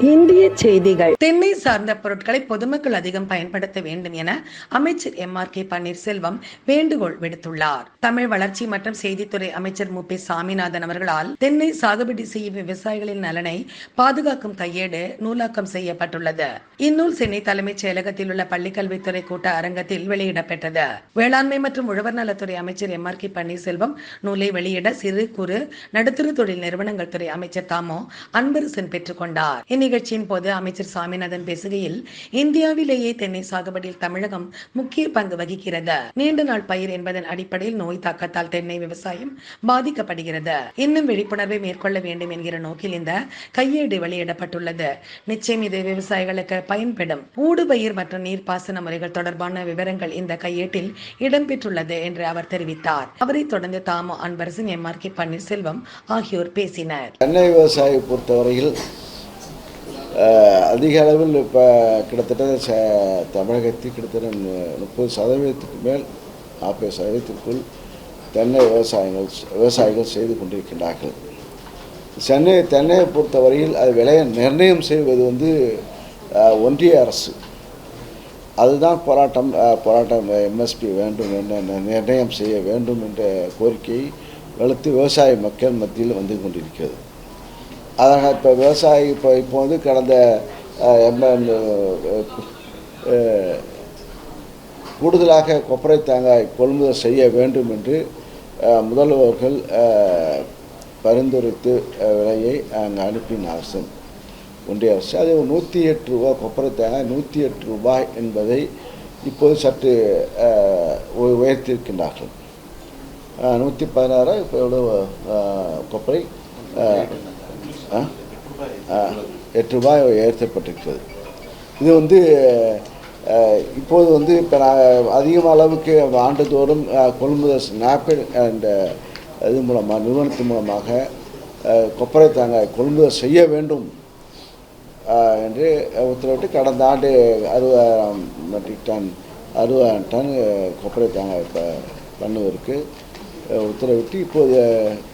இந்திய செய்திகள். தென்னை சார்ந்த பொருட்களை பொதுமக்கள் அதிகம் பயன்படுத்த வேண்டும் என அமைச்சர் எம் ஆர் கே பன்னீர்செல்வம் வேண்டுகோள் விடுத்துள்ளார். தமிழ் வளர்ச்சி மற்றும் செய்தித்துறை அமைச்சர் மு பி சாமிநாதன் அவர்களால் தென்னை சாகுபடி செய்யும் விவசாயிகளின் நலனை பாதுகாக்கும் கையேடு நூலாக்கம் செய்யப்பட்டுள்ளது. இந்நூல் சென்னை தலைமைச் செயலகத்தில் உள்ள பள்ளிக்கல்வித்துறை கூட்ட அரங்கத்தில் வெளியிடப்பட்டது வேளாண்மை மற்றும் உழவர் நலத்துறை அமைச்சர் எம் ஆர் கே பன்னீர்செல்வம் நூலை வெளியிட சிறு குறு நடுத்தர தொழில் நிறுவனங்கள் துறை அமைச்சர் தாமோ அன்பரசன் பெற்றுக் கொண்டார். இந்நிகழ்ச்சியின் போது அமைச்சர் சாமிநாதன் பேசுகையில் இந்தியாவிலேயே தென்னை சாகுபடியில் தமிழகம் முக்கிய பங்கு வகிக்கிறது. நீண்ட நாள் பயிர் என்பதன் அடிப்படையில் நோய் தாக்கத்தால் தென்னை விவசாயம் பாதிக்கப்படுகிறது. இன்னும் விழிப்புணர்வை மேற்கொள்ள வேண்டும் என்கிற நோக்கில் இந்த கையேடு வெளியிடப்பட்டுள்ளது. நிச்சயம் இது விவசாயிகளுக்கு பயன்படும் ஊடுபயிர் மற்றும் நீர்ப்பாசன முறைகள் தொடர்பான விவரங்கள் இந்த கையேட்டில் இடம்பெற்றுள்ளது என்று அவர் தெரிவித்தார். அவரை தொடர்ந்து Thamo Anbarasan M. R. K. Panneerselvam ஆகியோர் பேசினர். தென்னை விவசாயி பொறுத்தவரையில் அதிக அளவில் இப்போ கிட்டத்தட்ட ச தமிழகத்தில் கிட்டத்தட்ட முப்பது சதவீதத்துக்கு மேல் நாற்பது சதவீதத்திற்குள் தென்னை விவசாயங்கள் விவசாயிகள் செய்து கொண்டிருக்கின்றார்கள். சென்னை தென்னையை பொறுத்தவரையில் அது விலையை நிர்ணயம் செய்வது வந்து ஒன்றிய அரசு. அதுதான் போராட்டம் போராட்டம் எம்எஸ்பி வேண்டும் என்ற நிர்ணயம் செய்ய வேண்டும் என்ற கோரிக்கையை வலுத்து விவசாய மக்கள் மத்தியில் வந்து கொண்டிருக்கிறது. அதனால் இப்போ விவசாயி இப்போ இப்போ வந்து கடந்த அஹ், கூடுதலாக கொப்பரை தேங்காய் கொள்முதல் செய்ய வேண்டும் என்று முதல்வர்கள் பரிந்துரைத்து விலையை அங்கே அனுப்பின அரசு ஒன்றிய அரசு. அது நூற்றி எட்டு ரூபாய் கொப்பரை தேங்காய் நூற்றி எட்டு ரூபாய் என்பதை இப்போது சற்று உயர்த்தியிருக்கின்றார்கள். நூற்றி பதினாறு இப்போ எவ்வளோ கொப்பரை எட்டு ரூபாய் உயர்த்தப்பட்டிருக்கிறது இது வந்து இப்போது வந்து இப்போ நான் அதிகம் அளவுக்கு ஆண்டுதோறும் கொள்முதல் நாப்பெட் அண்ட் இது மூலமாக நிறுவனத்தின் மூலமாக கொப்பரை தேங்காய் கொள்முதல் செய்ய வேண்டும் என்று உத்தரவிட்டு கடந்த ஆண்டு அறுபதாயிரம் மெட்ரிக் டன் அறுபதாயிரம் டன் கொப்பரை தேங்காய் இப்போ பண்ணுவதற்கு உத்தரவிட்டு இப்போது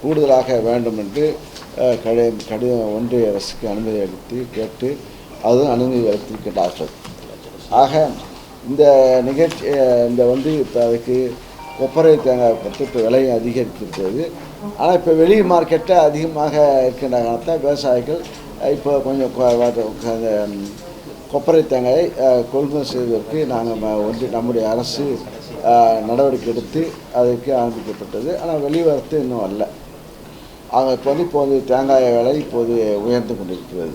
கூடுதலாக வேண்டும் என்று கடி கடிதம் ஒன்றிய அரசுக்கு அனுமதி அளித்து கேட்டு அதுவும் அனுமதி அளித்திருக்கின்றார்கள் ஆக இந்த நிகழ்ச்சி இந்த வந்து இப்போ அதுக்கு கொப்பரை தேங்காய் பற்றி இப்போ விலையும் அதிகரித்திருக்கிறது. ஆனால் இப்போ வெளி மார்க்கெட்டில் அதிகமாக இருக்கின்ற காரணத்தால் விவசாயிகள் இப்போ கொஞ்சம் அந்த, கொப்பரை தேங்காயை கொள்முதல் செய்வதற்கு நாங்கள் ஒன்று நம்முடைய அரசு நடவடிக்கை எடுத்து அதுக்கு ஆரம்பிக்கப்பட்டது ஆனால் வெளிவரத்து இன்னும் அல்ல. ஆக இப்போ வந்து இப்போது தேங்காய் விலை இப்போது உயர்ந்து கொண்டிருக்கிறது.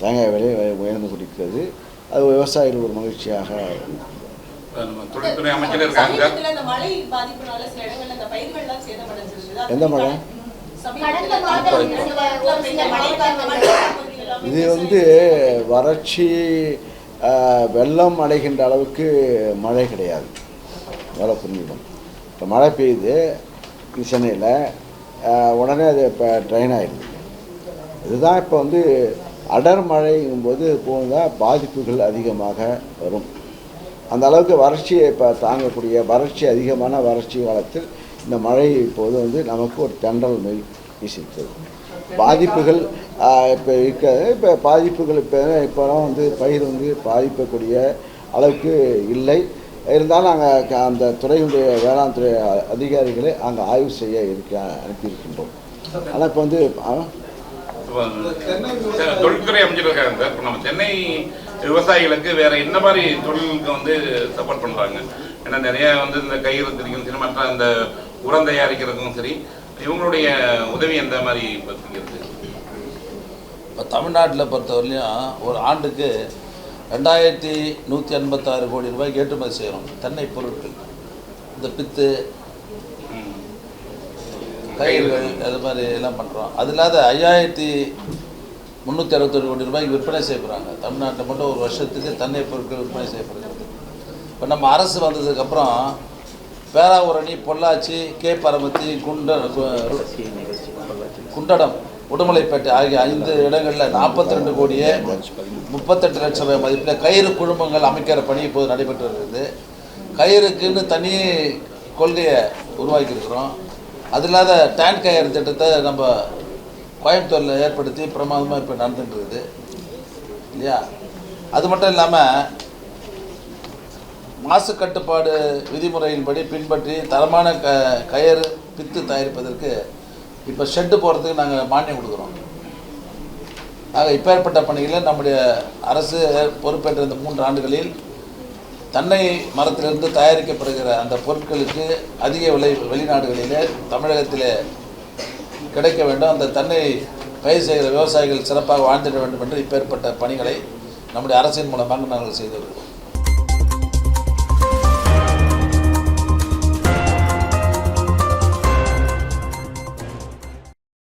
தேங்காய் விலை உய- உயர்ந்து கொண்டிருக்கிறது. அது விவசாயிகள் ஒரு மகிழ்ச்சியாக மழை எந்த மழை? மழை இது வந்து வறட்சி வெள்ளம் அடைகின்ற அளவுக்கு மழை கிடையாது. வேலை புரிஞ்சுக்கணும் இப்போ மழை பெய்யுது சென்னையில் உடனே அது இப்போ ட்ரெயின் ஆகிடுது இதுதான் இப்போ வந்து அடர் மழைங்கும்போது போனால் பாதிப்புகள் அதிகமாக வரும். அந்த அளவுக்கு வறட்சியை இப்போ தாங்கக்கூடிய வறட்சி அதிகமான வறட்சி காலத்தில் இந்த மழை இப்போது வந்து நமக்கு ஒரு தென்றல் மேல் வீசிருக்கிறது பாதிப்புகள் இப்போ இருக்க இப்போ பாதிப்புகள் இப்போ இப்போலாம் வந்து பயிர் வந்து பாதிக்கக்கூடிய அளவுக்கு இல்லை. இருந்தாலும் நாங்கள் அந்த துறையினுடைய வேளாண் துறை அதிகாரிகளை அங்கே ஆய்வு செய்ய இருக்க அனுப்பியிருக்கின்றோம். ஆனால் இப்போ வந்து தொழில்துறை அமைச்சர் இருக்காங்க சார் இப்போ நம்ம சென்னை விவசாயிகளுக்கு வேற என்ன மாதிரி தொழிலுக்கு வந்து சப்போர்ட் பண்றாங்க? ஏன்னா நிறைய வந்து இந்த கயிறு திரிக்கும் சரி மற்ற அந்த உரம் தயாரிக்கிறதுக்கும் சரி இவங்களுடைய உதவி எந்த மாதிரி இப்போ தமிழ்நாட்டில் பொறுத்தவரையிலையும் ஒரு ஆண்டுக்கு ரெண்டாயிரத்தி நூற்றி எண்பத்தாறு கோடி ரூபாய்க்கு ஏற்றுமதி செய்கிறோம் தென்னை பொருட்கள். இந்த பித்து கயிறுகள் அது மாதிரி எல்லாம் பண்ணுறோம் அது இல்லாத ஐயாயிரத்தி முந்நூற்றி அறுபத்தொரு கோடி ரூபாய்க்கு விற்பனை செய்யப்படுறாங்க தமிழ்நாட்டில் மட்டும் ஒரு வருஷத்துக்கு தென்னை பொருட்கள் விற்பனை செய்யப்படுகிறது இப்போ நம்ம அரசு வந்ததுக்கப்புறம் பேராவூரணி பொள்ளாச்சி கே பரமத்தி குண்ட குண்டடம். உடுமலைப்பேட்டை ஆகிய ஐந்து இடங்களில் நாற்பத்தி ரெண்டு கோடியே முப்பத்தெட்டு லட்சம் ரூபாய் மதிப்பில் கயிறு குழுமங்கள் அமைக்கிற பணி இப்போது நடைபெற்று வருகிறது கயிறுக்குன்னு தனி கொள்கையை உருவாக்கியிருக்கிறோம். அது இல்லாத டேன் கயிறு திட்டத்தை நம்ம கோயம்புத்தூரில் ஏற்படுத்தி பிரமாதமாக இப்போ நடந்துட்டு இருக்குது. இல்லையா? அது மட்டும் இல்லாமல் மாசு கட்டுப்பாடு விதிமுறையின்படி பின்பற்றி தரமான க கயிறு பித்து தயாரிப்பதற்கு இப்போ ஷெட்டு போகிறதுக்கு நாங்கள் மானியம் கொடுக்குறோம். ஆக இப்பேற்பட்ட பணிகளை நம்முடைய அரசு பொறுப்பேற்ற இந்த மூன்று ஆண்டுகளில் தென்னை மரத்திலிருந்து தயாரிக்கப்படுகிற அந்த பொருட்களுக்கு அதிக விலை வெளிநாடுகளிலே தமிழகத்தில் கிடைக்க வேண்டும். அந்த தென்னை பயிர் செய்கிற விவசாயிகள் சிறப்பாக வாழ்ந்திட வேண்டும் என்று இப்பேற்பட்ட பணிகளை நம்முடைய அரசின் மூலமாக நாங்கள் செய்து வருகிறோம்.